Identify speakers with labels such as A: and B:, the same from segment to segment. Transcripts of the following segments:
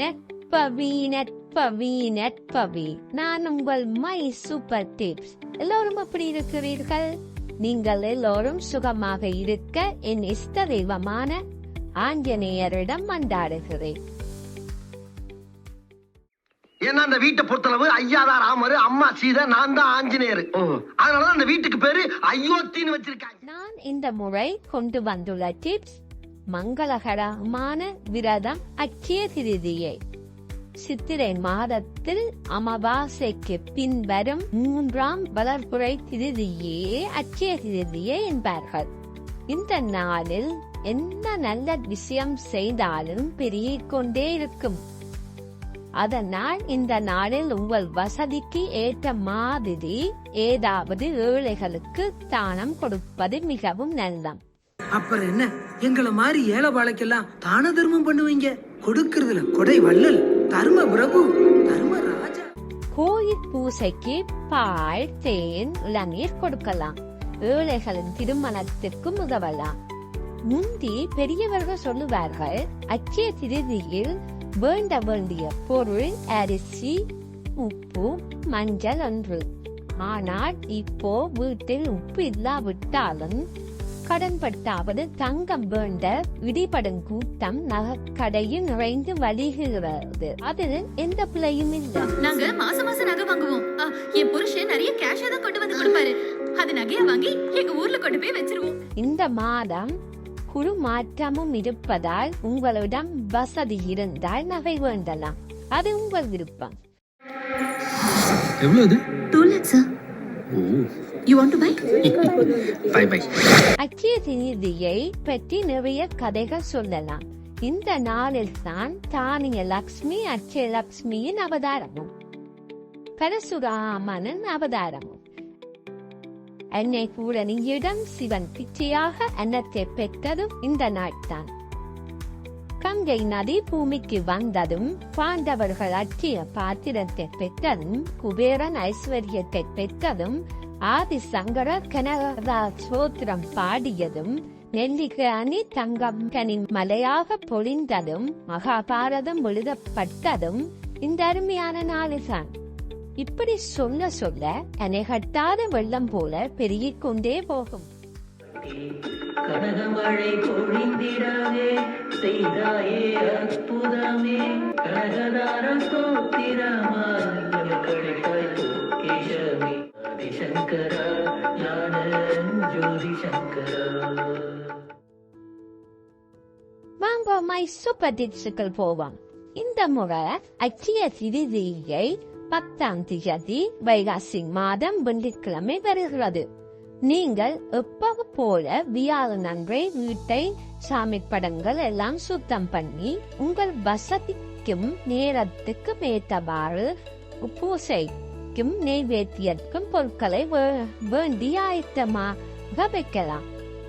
A: நெட்பவி நெட்பவி நெட்பவி. நான் உங்கள் my super tips. எல்லோரும் எப்படி இருக்கிறீர்கள்? நீங்கள் எல்லோரும் சுகமாக இருக்க என் இஷ்ட தெய்வமான ஆஞ்சநேயரிடம் மன்றாடுகிறேன்.
B: ஏன்னா அந்த வீட்டை பொறுத்தளவு ஐயா தான் ராமரு அம்மா சீதை நான் தான் ஆஞ்சநேயர். அதனாலதான் அந்த வீட்டுக்கு பேரு அயோத்தின்னு வச்சிருக்காங்க.
A: நான் இந்த முறை கொண்டு வந்துள்ள டிப்ஸ் மங்களகரமான விரதம் அக்கிய திருதியை சித்திரை மாதத்தில் அமாவாசைக்கு பின் வரும் மூன்றாம் வளர்புரை திருதியே அச்சய திருதியை என்பார்கள். இந்த நாளில் என்ன நல்ல விஷயம் செய்தாலும் பெருகிக் கொண்டே இருக்கும். அதனால் இந்த நாளில் உங்கள் வசதிக்கு ஏற்ற மாதிரி ஏதாவது ஏழைகளுக்கு தானம் கொடுப்பது மிகவும் நல்லம்.
C: அப்புறம் என்ன? எங்களை மாதிரி ஏழை பாழைக்கெல்லாம் தான தர்மம் பண்ணுவீங்க. கொடுக்கறதுல கொடை வள்ளல் தர்ம பிரபு தர்ம ராஜா.
A: கோயில் பூசைக்கு பால் தேன் இளநீர் கொடுக்கலாம். ஏழைகளின் திருமணத்திற்கும் உதவலாம். முந்தி பெரியவர்கள் சொல்லுவார்கள் அச்சய திருதியில் வேண்ட வேண்டிய பொருள் அரிசி உப்பு மஞ்சள் ஒன்று ஆனால் இப்போ வீட்டில் உப்பு இல்லாவிட்டாலும் கடன்பட்டாவது தங்கம் வேண்ட இடிபடும் கூட்டம் நகைக்கடையில் நிறைந்து வழிகிறது அதில் எந்த பிழையும் இல்லை.
D: நாங்க மாசம் மாசம் நகை வாங்குவோம். என் புருஷன் நிறைய கேஷா தான் கொண்டு வந்து கொடுப்பாரு. அது நகையா வாங்கி எங்க ஊர்ல கொண்டு போய் வச்சிருவோம்.
A: இந்த மாதம் குழு மாற்றமும் இருப்பதால் உங்களிடம் வசதி இருந்தால் நகை வேண்டலாம். அது உங்கள் விருப்பம்.
E: எவ்வளவு
D: two lakhs
E: oh.
D: You want to buy
E: buy buy
A: அச்சய நிதியை பற்றி நிறைய கதைகள் சொல்லலாம். இந்த நாளில் தான் தானிய லக்ஷ்மி அச்சய லக்ஷ்மியின் அவதாரமும் பரசுராமனின் அவதாரமும். என்னை பூரணியிடம் சிவன் பிச்சையாக அன்னத்தை பெற்றதும் இந்த நாள்தான். கங்கை நதி பூமிக்கு வந்ததும் பாண்டவர்கள் அற்றிய பாத்திரத்தை பெற்றதும் குபேரன் ஐஸ்வர்யத்தை பெற்றதும் ஆதி சங்கர கனகதா சோத்திரம் பாடியதும் நெல்லிக்கு அணி தங்கம் கனி மலையாக பொழிந்ததும் மகாபாரதம் எழுதப்பட்டதும் இந்த அருமையான நாளில்தான். இப்படி சொல்ல சொல்ல அணைகட்டாத வெள்ளம் போல பெருகிக் கொண்டே போகும்.
F: கனகமழை பொழிந்திடவே செய்தாயே அற்புதமே. கனகதார ஸ்தோத்திரமாய் கிடைத்தாய் ஜோதி சங்கரா
A: வாங்க மை சூப்பர் டிட்ஸுக்கள் போவோம். இந்த முறை அச்சிய சிறிதியை பத்தாம் தேதி வைகாசி மாதம் வெள்ளிக்கிழமை வருகிறது. நீங்கள் எப்பவு போல வியாழன் அன்றே வீட்டை சாமி படங்கள் எல்லாம் சுத்தம் பண்ணி உங்கள் வசதிக்கும் நேரத்துக்கும் ஏற்றவாறு பூசைக்கும் நெய்வேத்தியற்கும் பொருட்களை வேண்டிய ஆயத்தமாக வைக்கலாம்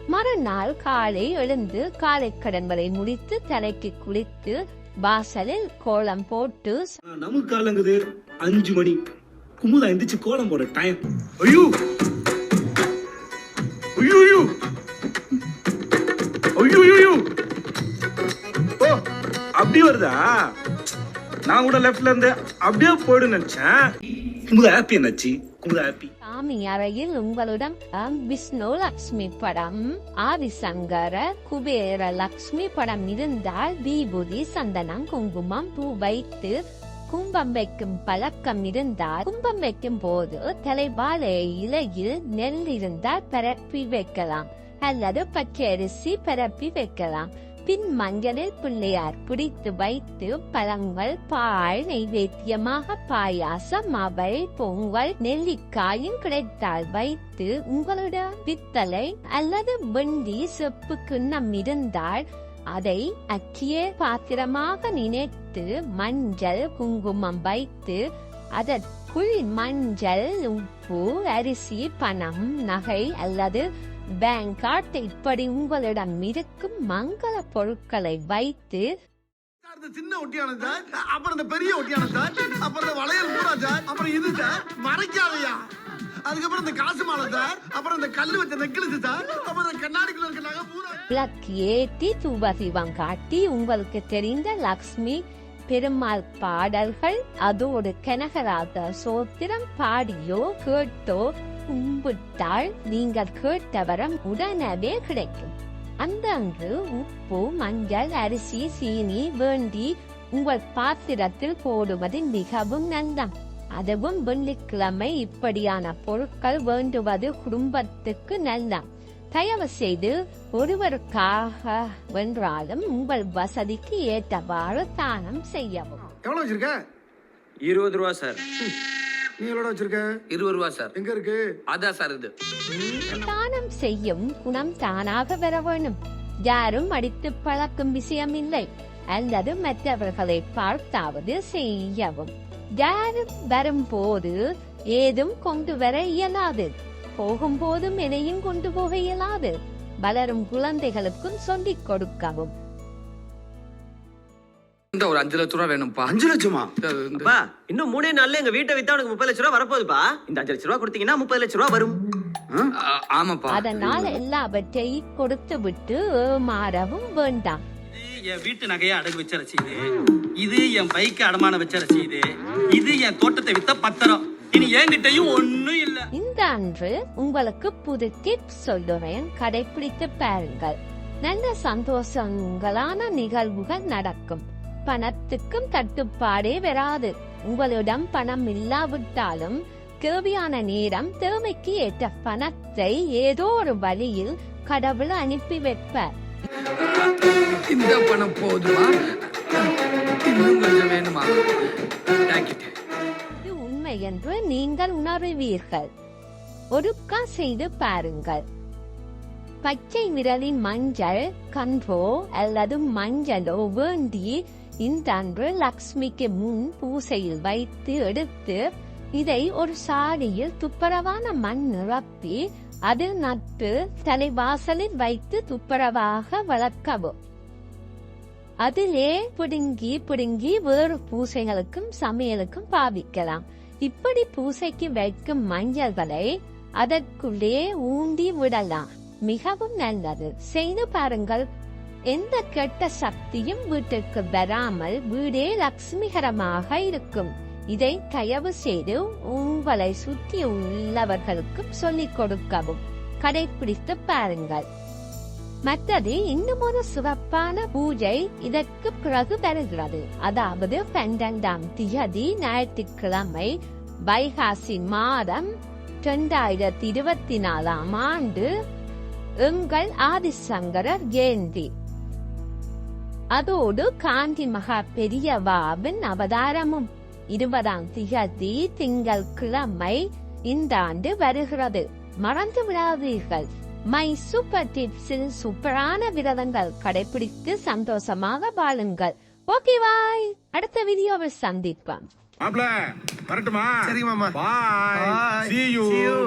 A: மறுநாள் காலை எழுந்து காலை கடன்களை முடித்து தலைக்கு குளித்து வாசலில் கோலம் போட்டு
G: நமக்கு காலங்குது அஞ்சு மணி. குமுதா எந்திரிச்சு கோலம் போட டைம் ஐயோ! ஐயோ ஐயோ! ஐயோ ஐயோ ஓ அப்படி வருதா? நான் கூட லெஃப்ட்ல இருந்து அப்படியே போயிடு நினைச்சேன். குமுதா ஹாப்பி என்னாச்சு ஹாப்பி
A: சாமி அறையில் உங்களுடன் விஷ்ணு லக்ஷ்மி படம் ஆதிசங்கர குபேர லக்ஷ்மி படம் இருந்தால் விபூதி சந்தனம் குங்குமம் பூ வைத்து கும்பம் வைக்கும் பழக்கம் இருந்தால் கும்பம் வைக்கும் போது தலைவாழை இலையில் நெல் இருந்தால் பரப்பி வைக்கலாம். அல்லது பச்சரிசி பரப்பி வைக்கலாம். பின் மஞ்சளில் பிள்ளையார் பிடித்து வைத்து பழங்கள் பால் நைவேத்தியமாக பாயாசம் அவள் பொங்கல் நெல்லிக்காயும் கிடைத்தால் வைத்து உங்களோட பித்தளை அல்லது வெண்டி செப்பு கிண்ணம் இருந்தால் அதை அக்கிய பாத்திரமாக நினைத்து மஞ்சள் குங்குமம் வைத்து அதற்குள் மஞ்சள் உப்பு அரிசி பணம் நகை அல்லது பேங்க் கார்டு இப்படி உங்களிடம் இருக்கும் மங்கள பொருட்களை வைத்து
B: சின்ன ஒட்டியானம் சார் அப்புறம் இந்த பெரிய ஒட்டியானம் சார் அப்புறம் இந்த வளையல் பூரா சார் அப்புறம் இது சார் மறைக்காதையா. அதுக்கப்புறம் இந்த காசு மாலை சார் அப்புறம் இந்த கல்லு வச்ச நெக்லஸ் சார் அப்புறம் இந்த கண்ணாடிக்குள்ள இருக்க நகை பூரா.
A: விளக்கு ஏற்றி தூபதீபம் காட்டி உங்களுக்கு தெரிந்த லக்ஷ்மி பெருமாள் பாடல்கள் அதோடு கனகராத சோத்திரம் பாடியோ கேட்டோ கும்பிட்டால் நீங்கள் கேட்ட வரம் உடனே கிடைக்கும். அந்த அன்று உப்பு மஞ்சள் அரிசி சீனி வேண்டி உங்கள் பாத்திரத்தில் போடுவது மிகவும் நல்லம் அதுவும் வெள்ளிக்கிழமை இப்படியான பொருட்கள் வேண்டுவது குடும்பத்துக்கு நல்லம் தயவு செய்து ஒருவருக்காக வென்றாலும் உங்கள் வசதிக்கு ஏற்றவாறு தானம் செய்யவும்.
B: எவ்வளவு வச்சிருக்க?
H: இருபது ரூபா சார்.
B: நீ எவ்வளவு வச்சிருக்க?
H: இருபது ரூபா சார்.
B: எங்க இருக்கு?
H: அதான் சார் இது.
A: தானம் செய்யும் குணம் தானாக வர வேணும். யாரும் அடித்து பழக்கும் விஷயம் இல்லை அல்லது மற்றவர்களை பார்த்தாவது செய்யவும். யாரும் வரும்போது ஏதும் கொண்டு வர இயலாது. போகும்போதும் எதையும் கொண்டு போக இயலாது. வளரும் குழந்தைகளுக்கும் சொல்லிக் கொடுக்கவும்.
H: இந்த ஒரு அஞ்சு லட்ச ரூபா வேணும்ப்பா.
B: அஞ்சு லட்சமா?
I: அப்பா இன்னும் மூணே நாள்ல எங்க வீட்டை வித்தா உனக்கு முப்பது லட்ச ரூபா வரப்போகுதுப்பா. இந்த அஞ்சு லட்ச ரூபா கொடுத்தீங்கன்னா முப்பது லட்ச ரூபா வரும்.
H: ஆ, ஆமாப்பா.
A: அதனால் எல்லாவற்றையும் கொடுத்து விட்டு ஏமாறவும் வேண்டாம்.
J: என் வீட்டு நகையை அடகு வச்ச ரசீது இது என் பைக்கு அடமான வச்ச ரசீது இது என் தோட்டத்தை வித்த பத்திரம். இனி என்கிட்டயும் ஒண்ணும் இல்ல.
A: இந்த அன்று உங்களுக்கு புது டிப்ஸ் சொல்லுறேன். கடைபிடித்து பாருங்கள். நல்ல சந்தோஷங்களான நிகழ்வுகள் நடக்கும். பணத்துக்கும் தட்டுப்பாடே வராது. உங்களிடம் பணம் இல்லாவிட்டாலும் தேவையான நேரம் தேவைக்கு ஏற்ற பணத்தை ஏதோ ஒரு வழியில் கடவுள் அனுப்பி வைப்பார்
H: இந்த பணம் போதுமா? இன்னும் கொஞ்சம் வேணுமா? தேங்க்யூ
A: இது உண்மை என்று நீங்கள் உணருவீர்கள். ஒருக்கா செய்து பாருங்கள். பச்சை விரலின் மஞ்சள் கன்றோ அல்லது மஞ்சளோ வேண்டி இந்த அன்று லக்ஷ்மிக்கு முன் பூசையில் வைத்து எடுத்து இதை ஒரு சாடியில் துப்புரவான மண் நிரப்பி அதில் நட்டு தலைவாசலில் வைத்து துப்புரவாக வளர்க்கவும். அதிலே பிடுங்கி பிடுங்கி வேறு பூசைகளுக்கும் சமையலுக்கும் பாவிக்கலாம். இப்படி பூசைக்கு வைக்கும் மஞ்சள்களை அதற்குள்ளே ஊண்டி விடலாம். மிகவும் நல்லது. செய்து பாருங்கள். எந்த கெட்ட சக்தியும் வீட்டுக்கு வராமல் வீடே லட்சுமிகரமாக இருக்கும். இதை தயவு செய்து உங்களை சுற்றி உள்ளவர்களுக்கும் சொல்லிக் கொடுக்கவும். கடைபிடித்து பாருங்கள். மற்றது இன்னும் ஒரு சிறப்பான பூஜை இதற்கு பிறகு வருகிறது. அதாவது பன்னிரண்டாம் திகதி ஞாயிற்றுக்கிழமை வைகாசி மாதம் இரண்டாயிரத்தி இருபத்தி நாலாம் ஆண்டு எங்கள் ஆதிசங்கரர் ஜெயந்தி. அதோடு காந்தி மகா பெரியவாவின் அவதாரமும் இருபதாம் திகதி திங்கள் கிழமை இந்த ஆண்டு வருகிறது மறந்து விடாதீர்கள் மை சூப்பர் டிப்ஸில் சூப்பரான விரதங்கள் கடைபிடித்து சந்தோஷமாக வாழுங்கள் ஓகே பாய் அடுத்த வீடியோவில் சந்திப்போம்
G: மாப்ள வரட்டுமா
B: சரி மாமா
G: பாய்
B: Bye.
G: see you
B: See you.